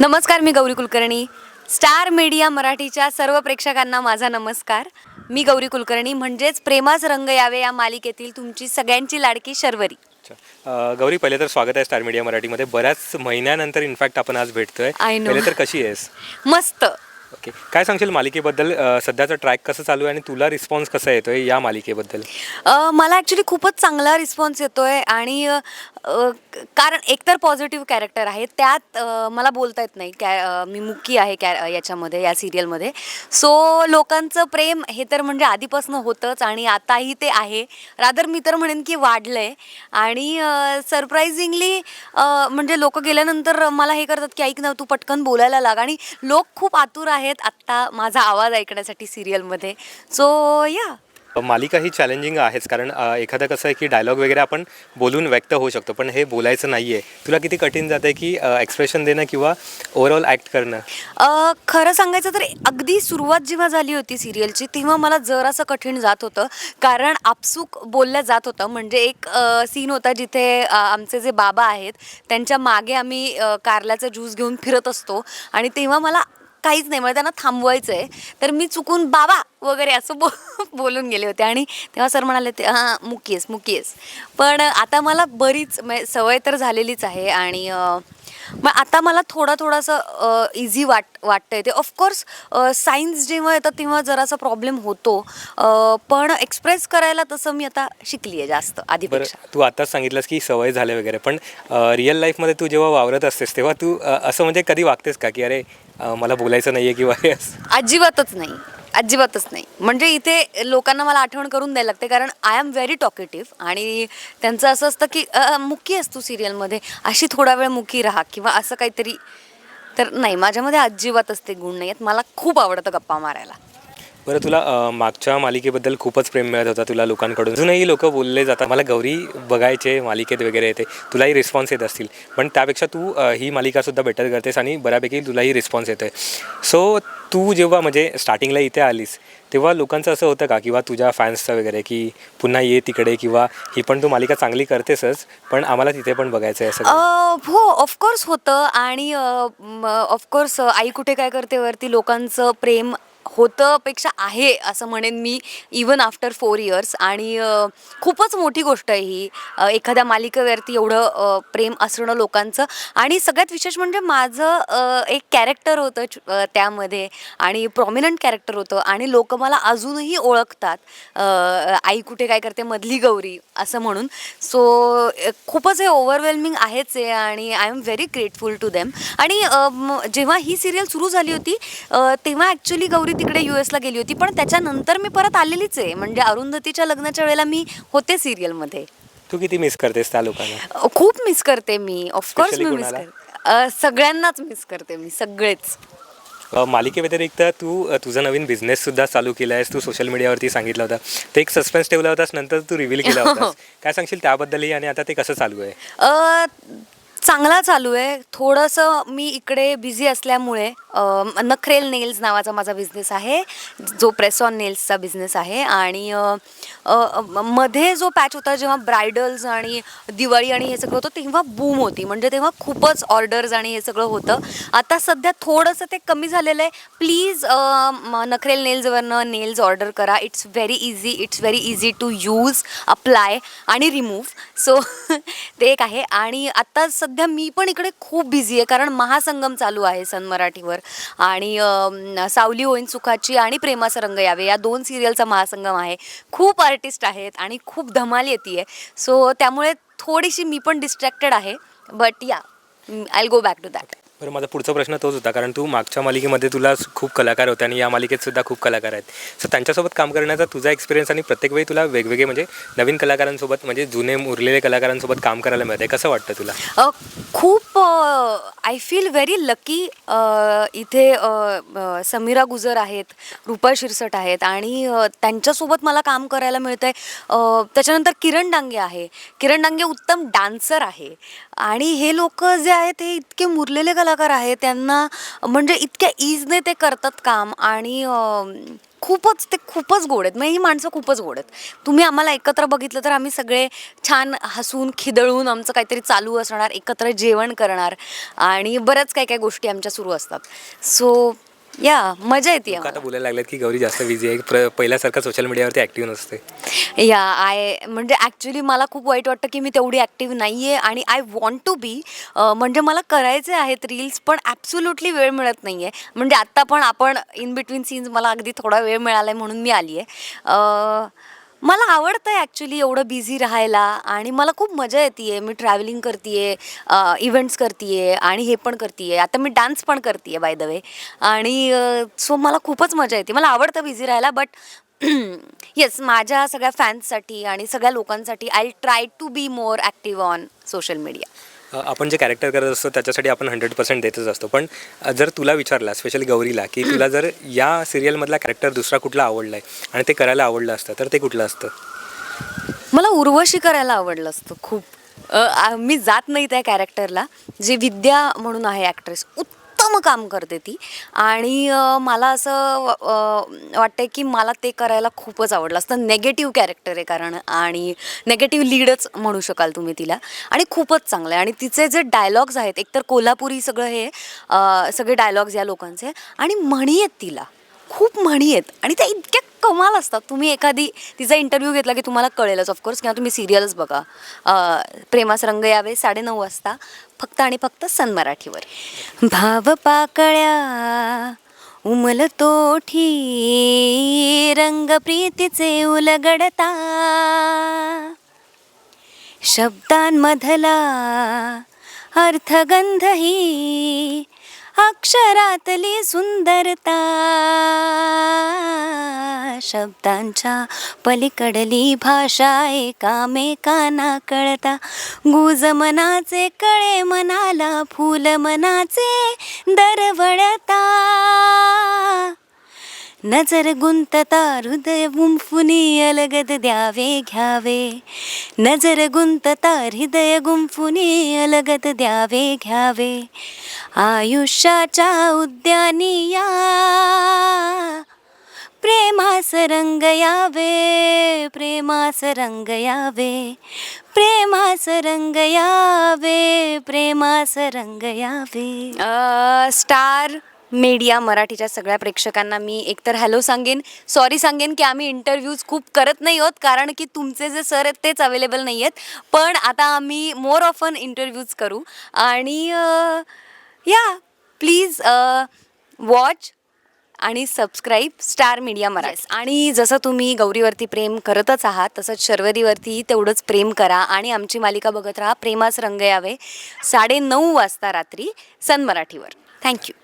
नमस्कार मी Gauri Kulkarni. Star media मराठीच्या सर्व प्रेक्षकांना माझा नमस्कार. मी गौरी कुलकर्णी म्हणजेच प्रेमाच रंग यावे या मालिकेतील तुमची सगळ्यांची लाडकी शर्वरी. अच्छा. गौरी पहिले तर स्वागत आहे स्टार मीडिया मराठीमध्ये. बऱ्याच महिन्यानंतर इनफॅक्ट आपण आज भेटतोय. I know. पहिले तर कशी आहेस? मस्त. ओके. काय सांगशील मालिकेबद्दल? अ, सध्याचं ट्रॅक कसं चालू आहे आणि तुला रिस्पॉन्स कसा येतोय या मालिकेबद्दल? अ, मला ॲक्च्युली खूपच चांगला रिस्पॉन्स येतो आहे आणि अ, कारण एकतर पॉझिटिव्ह कॅरेक्टर आहे त्यात मला बोलता येत नाही कॅ मी मुक्की आहे कॅ याच्यामध्ये या सिरियलमध्ये सो लोकांचं प्रेम हे तर म्हणजे आधीपासून होतंच आणि आताही ते आहे. रादर मी तर म्हणेन की वाढलं आहे आणि सरप्रायझिंगली म्हणजे लोक गेल्यानंतर मला हे करतात की ऐक ना तू पटकन बोलायला लाग. आणि लोक खूप आतुर आहेत आत्ता माझा आवाज ऐकण्यासाठी सिरियलमध्ये सो या मालिका ही चॅलेंजिंग आहेच. कारण एखादं कसं आहे की डायलॉग वगैरे आपण बोलून व्यक्त होऊ शकतो पण हे बोलायचं नाही आहे तुला किती कठीण जातं आहे की एक्सप्रेशन देणं किंवा ओव्हरऑल ॲक्ट करणं? खरं सांगायचं तर अगदी सुरुवात जेव्हा झाली होती सिरियलची तेव्हा मला जरासं कठीण जात होतं. कारण आपसूक बोललं जात होतं. म्हणजे एक सीन होता जिथे आमचे जे बाबा आहेत त्यांच्या मागे आम्ही कारल्याचा ज्यूस घेऊन फिरत असतो. आणि तेव्हा मला काहीच नाही. मला त्यांना थांबवायचं आहे तर मी चुकून बाबा वगैरे असं बो बोलून गेले होते. आणि तेव्हा सर म्हणाले ते हां मुकी आहेस मुकी आहेस पण आता मला बरीच म्हणजे सवय तर झालेलीच आहे. आणि मग आता मला थोडं थोडंसं इझी वाट वाटतं आहे ते ऑफकोर्स सायन्स जेव्हा येतात तेव्हा जरासा प्रॉब्लेम होतो. पण एक्सप्रेस करायला तसं मी आता शिकली आहे जास्त बरं आधीपेक्षा. तू आताच सांगितलंस की सवय झाले वगैरे पण रिअल लाईफमध्ये तू जेव्हा वावरत असतेस तेव्हा तू असं म्हणजे कधी वागतेस का? की अरे मला बोलायचं नाही आहे किंवा अजिबातच नाही. अजिबातच नाही. म्हणजे इथे लोकांना मला आठवण करून द्यायला लागते कारण आय एम व्हेरी टॉकेटिव्ह आणि त्यांचं असं असतं की मुकी असतो सिरियलमध्ये अशी थोडा वेळ मुकी राहा किंवा असं काहीतरी. तर नाही माझ्यामध्ये अजिबातच ते गुण नाही आहेत मला खूप आवडतं गप्पा मारायला. बरं तुला अ, मागच्या मालिकेबद्दल खूपच प्रेम मिळत होता तुला लोकांकडून. अजूनही लोक बोलले जातात. मला गौरी बघायचे मालिकेत वगैरे येते. तुलाही रिस्पॉन्स येत असतील. पण त्यापेक्षा तू अ, ही मालिकासुद्धा बेटर करतेस आणि बऱ्यापैकी तुलाही रिस्पॉन्स येतोय. सो तू जेव्हा म्हणजे स्टार्टिंगला इथे आलीस तेव्हा लोकांचं असं होतं का? किंवा तुझ्या फॅन्सचं वगैरे की पुन्हा ये तिकडे किंवा ही पण तू मालिका चांगली करतेसच पण आम्हाला तिथे पण बघायचं आहे असं? अ, हो ऑफकोर्स होतं. आणि ऑफकोर्स आई कुठे काय करते वरती लोकांचं प्रेम होतं पेक्षा आहे असं म्हणेन मी इवन आफ्टर फोर इयर्स आणि खूपच मोठी गोष्ट आहे ही. एखाद्या मालिकेवरती एवढं प्रेम असणं लोकांचं. आणि सगळ्यात विशेष म्हणजे माझं एक कॅरेक्टर होतं त्यामध्ये. आणि प्रॉमिनंट कॅरेक्टर होतं. आणि लोक मला अजूनही ओळखतात. आई कुठे काय करते मधली गौरी. असं म्हणून. सो खूपच हे ओव्हरवेल्मिंग आहेच आहे आणि I am very grateful to them आणि जेव्हा ही सिरियल सुरू झाली होती तेव्हा ॲक्च्युली गौरी तिकडे यू एसला गेली होती. पण त्याच्यानंतर मी परत आलेलीच आहे. म्हणजे अरुंधतीच्या लग्नाच्या वेळेला मी होते सिरियलमध्ये तू किती मिस करतेस त्या लोकांना खूप मिस करते मी. ऑफकोर्स मी मिस? करते सगळ्यांनाच मिस करते मी. सगळेच. मालिकेव्यतिरिक्त तू तुझा नवीन बिझनेससुद्धा चालू केला आहेस तू सोशल मीडियावरती सांगितलं होतं. ते एक सस्पेन्स ठेवला होतास नंतर तू रिव्हील केला होतास. काय सांगशील त्याबद्दलही आणि आता ते कसं चालू आहे? चांगला चालू आहे. थोडंसं मी इकडे बिझी असल्यामुळे नखरेल नेल्स नावाचा माझा बिझनेस आहे. जो प्रेस ऑन नेल्सचा बिझनेस आहे. आणि मध्ये जो पॅच होता जेव्हा ब्रायडल्स आणि दिवाळी आणि हे सगळं होतं तेव्हा बूम होती. म्हणजे तेव्हा खूपच ऑर्डर्स आणि हे सगळं होतं. आता सध्या थोडंसं ते कमी झालेलं आहे. प्लीज नखरेल नेल्सवरनं नेल्स ऑर्डर करा. It's very easy it's very easy to use apply आणि रिमूव्ह सो ते एक आहे. आणि आत्ता सध्या मी पण इकडे खूप बिझी आहे कारण महासंगम चालू आहे सन मराठीवर. आणि सावली होईन सुखाची आणि प्रेमासरंग यावे या दोन सिरियलचा महासंगम आहे. खूप आर्टिस्ट आहेत आणि खूप धमाल येते सो त्यामुळे थोडीशी मी पण डिस्ट्रॅक्टेड आहे. But yeah I go back to that बरं माझा पुढचा प्रश्न तोच होता कारण तू मागच्या मालिकेमध्ये तुला खूप कलाकार होते आणि या मालिकेत सुद्धा खूप कलाकार आहेत. सो त्यांच्यासोबत काम करण्याचा तुझा एक्सपिरियन्स आणि प्रत्येक वेळी तुला वेगवेगळे म्हणजे नवीन कलाकारांसोबत म्हणजे जुने उरलेले कलाकारांसोबत काम करायला मिळते कसं वाटतं तुला? खूप आय फील व्हेरी लकी इथे समीरा गुजर आहेत रुपा शिरसट आहेत आणि त्यांच्यासोबत मला काम करायला मिळतं आहे त्याच्यानंतर किरण डांगे आहे. किरण डांगे उत्तम डान्सर आहे. आणि हे लोक जे आहेत हे इतके मुरलेले कलाकार आहेत त्यांना म्हणजे इतक्या ईजने ते करतात काम आणि खूपच ते खूपच गोड आहेत. म्हणजे ही माणसं खूपच गोड आहेत. तुम्ही आम्हाला एकत्र बघितलं तर आम्ही सगळे छान हसून खिदळून आमचं काहीतरी चालू असणार एकत्र जेवण करणार आणि बऱ्याच काही काही गोष्टी आमच्या सुरू असतात. सो या मजा येते लोकं आता बोलायला लागलेत की गौरी जास्त बिझी आहे. प्र पहिल्यासारखं सोशल मीडियावरती ॲक्टिव्ह नसते. या आय म्हणजे ॲक्च्युली मला खूप वाईट वाटतं की मी तेवढी ॲक्टिव्ह नाही आहे आणि आय वॉन्ट टू बी म्हणजे मला करायचे आहेत रील्स पण ॲब्सोल्युटली वेळ मिळत नाही आहे म्हणजे आत्ता पण आपण इन बिटवीन सीन्स मला अगदी थोडा वेळ मिळाला आहे म्हणून मी आली आहे मला आवडतं आहे ॲक्च्युली एवढं बिझी राहायला आणि मला खूप मजा येते आहे मी ट्रॅव्हलिंग करते आहे इव्हेंट्स करते आहे आणि हे पण करते आहे आता मी डान्स पण करते आहे बाय द वे आणि सो मला खूपच मजा येते. मला आवडतं बिझी राहायला बट येस माझ्या सगळ्या फॅन्ससाठी आणि सगळ्या लोकांसाठी I try to be more active on social media आपण जे कॅरेक्टर करत असतो त्याच्यासाठी आपण हंड्रेड पर्सेंट देतच असतो. पण जर तुला विचारला स्पेशली गौरीला की तुला जर या सिरियलमधला कॅरेक्टर दुसरा कुठला आवडला आहे आणि ते करायला आवडलं असतं तर ते कुठलं असतं? मला उर्वशी करायला आवडलं असतं खूप. अ, आ- मी जात नाही त्या कॅरेक्टरला जे विद्या म्हणून आहे ॲक्ट्रेस उत्तम काम करते ती. आणि मला असं वाटतं की मला ते करायला खूपच आवडलं असतं. नेगेटिव्ह कॅरेक्टर आहे कारण आणि नेगेटिव्ह लीडच म्हणू शकाल तुम्ही तिला. आणि खूपच चांगलं आहे. आणि तिचे जे डायलॉग्स आहेत एकतर कोल्हापुरी सगळं हे सगळे डायलॉग्स या लोकांचे. आणि म्हणी आहेत तिला. खूप म्हणी आहेत. आणि त्या इतक्या कमाल असतात. तुम्ही एखादी तिचा इंटरव्ह्यू घेतला की तुम्हाला कळेलच ऑफकोर्स किंवा तुम्ही सिरियलच बघा. प्रेमास रंग यावे साडेनऊ वाजता फक्त आणि फक्त सन मराठीवर. भाव पाकळ्या उमलतो ठी रंग प्रीतीचे उलगडता. शब्दांमधला अर्थगंधही अक्षरातली सुंदरता. शब्दांच्या पलीकडली भाषा एकामेकांना कळता. गुज मनाचे कळे मनाला फूल मनाचे दरवळता. नजर गुंतता हृदय गुंफुनी अलगद द्यावे घ्यावे. नजर गुंतता हृदय गुंफुनी अलगद द्यावे घ्यावे. आयुष्याच्या उद्यानी या प्रेमास रंग यावे प्रेमास रंग यावे. प्रेमास रंग यावे प्रेमास रंग यावे. स्टार मीडिया मराठीच्या सगळ्या प्रेक्षकांना मी एकतर हॅलो सांगेन सॉरी सांगेन की आम्ही इंटरव्ह्यूज खूप करत नाही आहोत कारण की तुमचे जे सर आहेत तेच अवेलेबल नाही आहेत. पण आता आम्ही मोर ऑफन इंटरव्ह्यूज करू. आणि या प्लीज वॉच आणि सबस्क्राईब स्टार मीडिया मराठी. आणि जसं तुम्ही गौरीवरती प्रेम करतच आहात तसंच शर्वरीवरती तेवढंच प्रेम करा आणि आमची मालिका बघत राहा प्रेमास रंग यावे. साडे नऊ वाजता रात्री सन मराठीवर. थँक्यू